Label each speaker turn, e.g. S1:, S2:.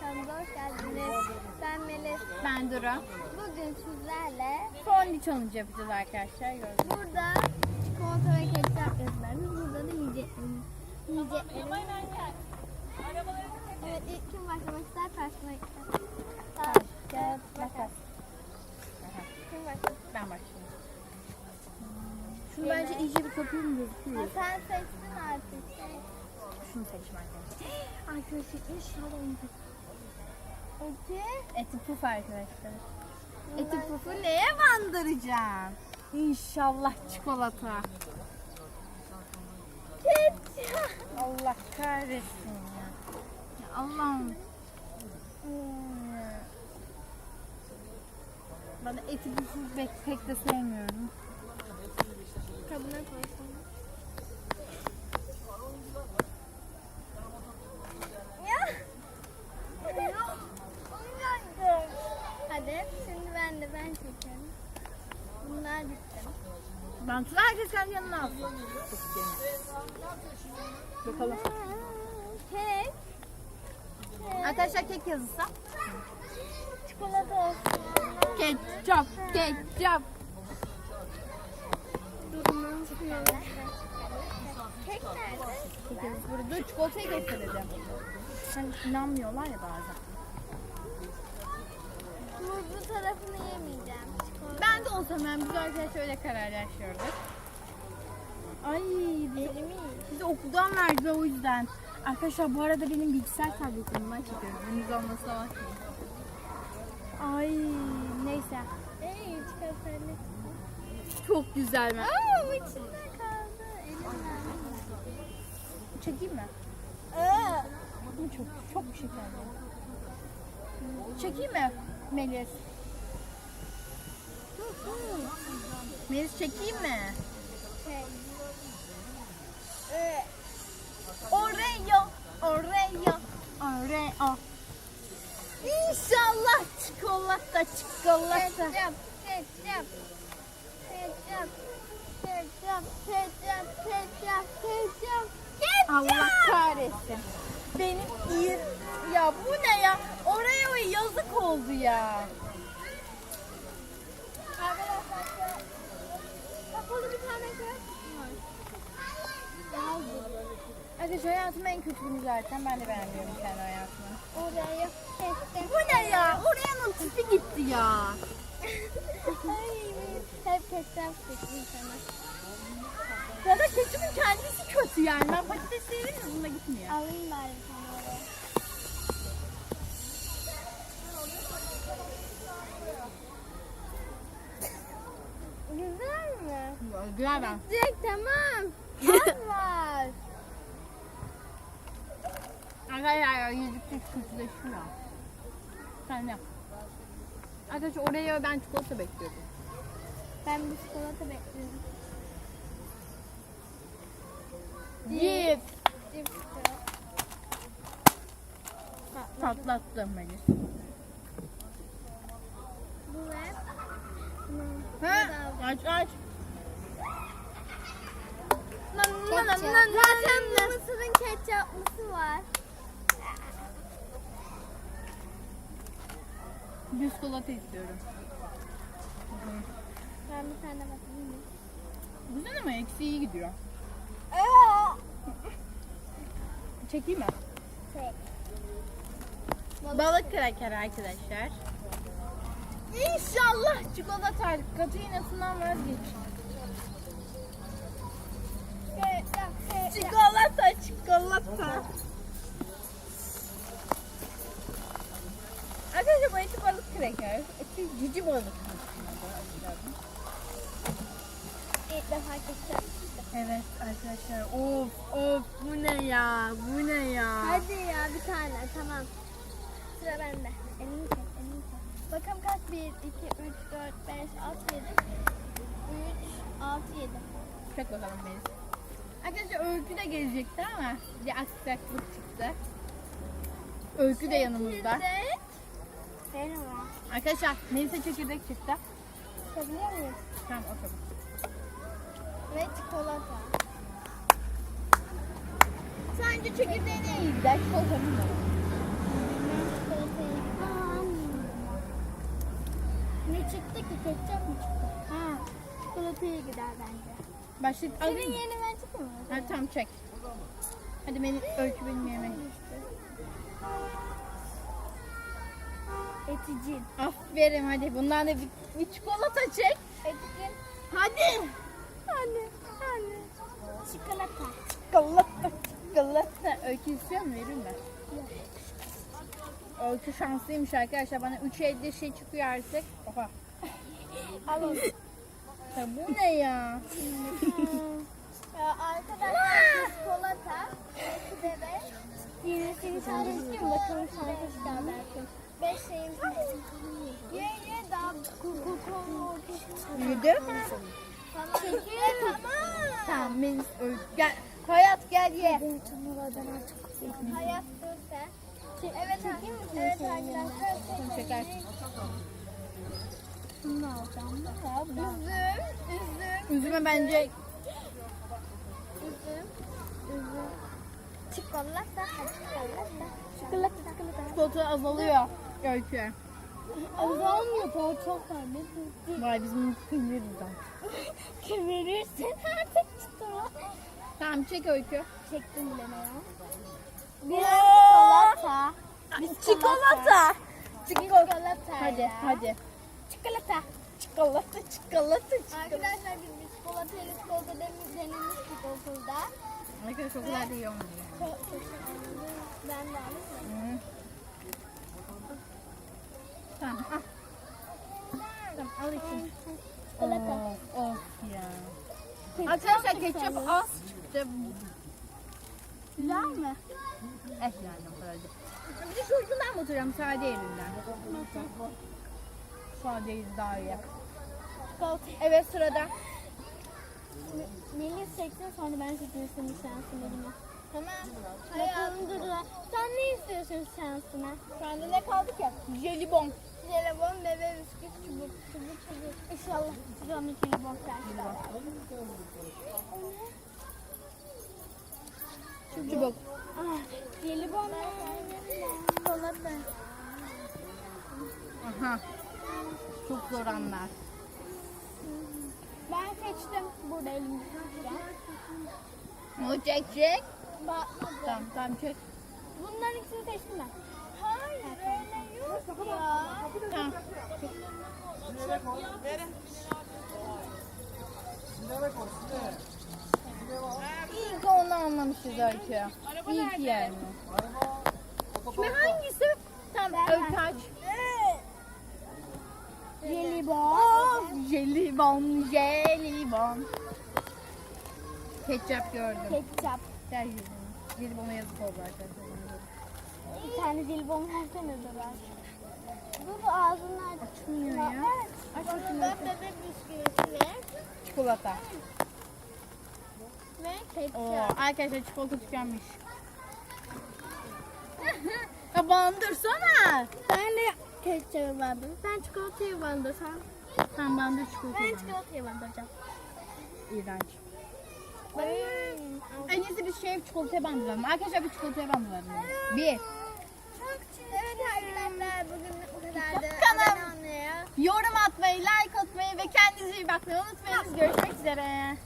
S1: Kanalına hoş geldiniz. Ben Melis.
S2: Ben Duru.
S1: Bugün sizlerle
S2: Fondü challenge yapacağız arkadaşlar. Gördüğünüz
S1: burada ve ketçap yazılarımız. Burada da yiyeceklerimiz. Yiyeceklerimiz. Evet ilk kim başlamak ister? Taşmak ister. Taş, kağıt, makas. Kim başlasın?
S2: Ben başlayayım. Şunu bence iyice bir kapayım
S1: Ha,
S2: gözüküyor.
S1: sen seçtin artık.
S2: Şunu seçim arkadaşlar.
S1: İnşallah onu seç. Eti.
S2: Eti puf arkadaşlar. Eti pufu neye bandıracağım? İnşallah çikolata.
S1: Ketçap.
S2: Allah kahretsin ya. Ya Allah'ım. Bana eti pufu pek, pek de sevmiyorum.
S1: Kabına koysun. Ya. Ya. Oynadım. Hadi şimdi çekerim. Bunlar bitti.
S2: Ben tut herkes kendi yanına alsın. Bakalım.
S1: Kek.
S2: Arkadaşlar kek yazısı.
S1: Çikolata olsun.
S2: Ketçap, ketçap.
S1: Kek nerede?
S2: Kek yazısı burada. Çikolatayı getirelim. Hani inanmıyorlar ya bazen.
S1: Muzlu tarafını yemeyeceğim.
S2: Ben de o zaman biz arkadaşlar öyle kararlaşıyorduk. Ay
S1: Elimi
S2: biz okuldan verdiler o yüzden. Arkadaşlar bu arada benim bilgisayar tabletimden çekiyoruz. Deniz olmasına bakmayın. Ay neyse.
S1: Ey çikolatayla.
S2: Çok güzel mi?
S1: Aa bu içinde kaldı. Elimden.
S2: Çekeyim mi?
S1: Aa.
S2: Bu çok çok şekerli. Çekeyim mi Melis? Melis çekeyim mi? Oreo, Oreo, Oreo. İnşallah çikolata, çikolata.
S1: Ketçap, ketçap, ketçap, ketçap, ketçap, ketçap, ketçap,
S2: Allah kahretsin. Benim ir... Ya bu ne ya? Oreo'ya yazık oldu ya.
S1: Arkadaşlar bir tane.
S2: Arkadaşlar hayatım en kötü günü zaten. Ben de beğenmiyorum kendi hayatımı.
S1: Oraya ketçap.
S2: Bu ne ya? Oreo'nun tipi gitti ya.
S1: Hep ketçap seçtim sana.
S2: Ya da ketçupun kendisi kötü yani. Ben patates severim de bunda gitmiyor.
S1: Alayım bari bir tane oraya. Güzel
S2: Güzel ben.
S1: Direkt tamam. Var.
S2: Arkadaşlar yüzükçü kötüleşiyor. Sen yap. Arkadaşlar oraya ben çikolata bekliyordum.
S1: Ben bir çikolata bekliyorum.
S2: Yiyip
S1: Cips
S2: patlattım beni.
S1: Bu
S2: Ha? Aç aç.
S1: Ketçap. Zaten bu mısırın ketçaplısı var.
S2: Düz çikolata istiyorum.
S1: Ben bir tane bakayım. mı?
S2: Güzel ama eksi iyi gidiyor.
S1: Aa!
S2: Çekeyim mi?
S1: Şey.
S2: Balık kraker arkadaşlar. İnşallah çikolata katıyinasından vazgeç.
S1: Ketçap, ketçap.
S2: Çikolata, çikolata. Arkadaşlar bu eti balık kraker. Eti cici balık.
S1: İlk defa ketçap.
S2: Evet arkadaşlar. Of of bu ne ya? Bu ne ya?
S1: Hadi ya bir tane tamam. Sıra bende. Elini çek, elini çek. Bakalım kaç? 1, 2, 3, 4, 5, 6, 7. 3, 6, 7.
S2: Çek bakalım Melis. Arkadaşlar Öykü de gelecekti ama bir aksaklık çıktı. Öykü de yanımızda.
S1: Benim var.
S2: Arkadaşlar Melisa çekirdek çıktı.
S1: Çekebiliyor muyuz?
S2: Tamam oturun.
S1: Ve çikolata.
S2: Sence çekirdeği ne yiyecek? Çikolata mı?
S1: Ne çıktı ki? Ketçap mı çıktı? Ha, çikolataya gider bence.
S2: Başlık
S1: Senin
S2: alayım mı?
S1: yerine ben çıkayım mı?
S2: Ha, tamam çek. Hadi beni ölçü benim yerime.
S1: Eticin.
S2: Aferin hadi bundan da bir, bir çikolata çek.
S1: Eticin.
S2: Hadi.
S1: Anne. Anne. Çikolata.
S2: Çikolata çikolata. Öykü istiyor mu vereyim mi? Öykü şanslıymış arkadaşlar. Bana 3 elde şey çıkıyor artık. Oha.
S1: Alın.
S2: Ya bu ne ya?
S1: Ya arkadaşlar çikolata. Size de yenisini söylemiştim. Bakalım şarkı çıkar belki. Beş şeyim. Ye ye daha
S2: Büyüdü.
S1: Tamam. Çekil. Tamam.
S2: Tamam. Gel. Hayat gel ye.
S1: Hayat dur sen. Evet, evet arkadaşlar.
S2: Çeker.
S1: Şunu alacağım. Üzüm, üzüm,
S2: Üzüme bence
S1: üzüm, üzüm. Çikolata, çikolata. Çikolata, çikolata.
S2: çikolata azalıyor. Öykü.
S1: Azalmıyor, çok var. Ne
S2: Vay biz bunu da.
S1: Kim verirsen artık çıtır.
S2: Tamam çek öykü.
S1: Çektim bile ne ya. Biraz çikolata.
S2: Çikolata.
S1: Çikolata.
S2: Hadi hadi.
S1: Çikolata.
S2: Çikolata çikolata çikolata.
S1: Arkadaşlar biz bir çikolata ile çikolata dem- denemiştik okulda.
S2: Arkadaşlar kadar da iyi olmuyor.
S1: Çok Ben de alayım.
S2: Hı. Tamam al. Tamam al için.
S1: Çikolata.
S2: Of, of ya. Arkadaşlar ketçap az çıktı.
S1: Güzel mi?
S2: Eh yani o kadar değil. Bir de şu ucundan batırıyorum sade elinden. Eli daha iyi.
S1: Çikolata.
S2: Evet sırada.
S1: Melis çeksin sonra ben çekeyim senin şansını yine. Tamam. Bakalım. Sen ne istiyorsun şansına?
S2: Şu anda ne kaldı ki? Jelibon.
S1: Jelibon, bebe bisküvi, çubuk, çubuk, çubuk. İnşallah size onu jelibon versin.
S2: Çubuk.
S1: Ah, jelibon. Çikolata.
S2: Aha. Çok zor anlar.
S1: Ben seçtim. Burada elimde.
S2: O çek çek.
S1: Bakmadım.
S2: Tamam tamam çek.
S1: Bunların ikisini seçtim ben. Hayır öyle yok ya.
S2: Tamam. İyi ki onu almamışız Öykü. İyi ki yani. Şimdi hangisi? Tamam Öykü aç.
S1: Jelibon.
S2: Jelibon. Ketçap gördüm.
S1: Ketçap.
S2: Gel yüzünü. Jelibona yazık oldu arkadaşlar.
S1: Bir tane jelibon versene de ben. Dur ağzını aç.
S2: Açmıyor ya. Aç bakayım.
S1: Bak bebek bisküvisi
S2: Çikolata.
S1: ve ketçap.
S2: Oo, arkadaşlar çikolata tükenmiş. ya bandırsana.
S1: Sen de ketçabı bandır. Sen çikolatayı bandır. Sen.
S2: Sen bandır çikolatayı.
S1: Ben çikolatayı bandıracağım.
S2: İğrenç. En iyisi biz şey çikolataya bandıralım. Arkadaşlar bir çikolataya bandıralım. Bir.
S1: Evet arkadaşlar bugün bu kadardı.
S2: Kanal. Yorum atmayı, like atmayı ve kendinize iyi bakmayı unutmayınız. Görüşmek üzere.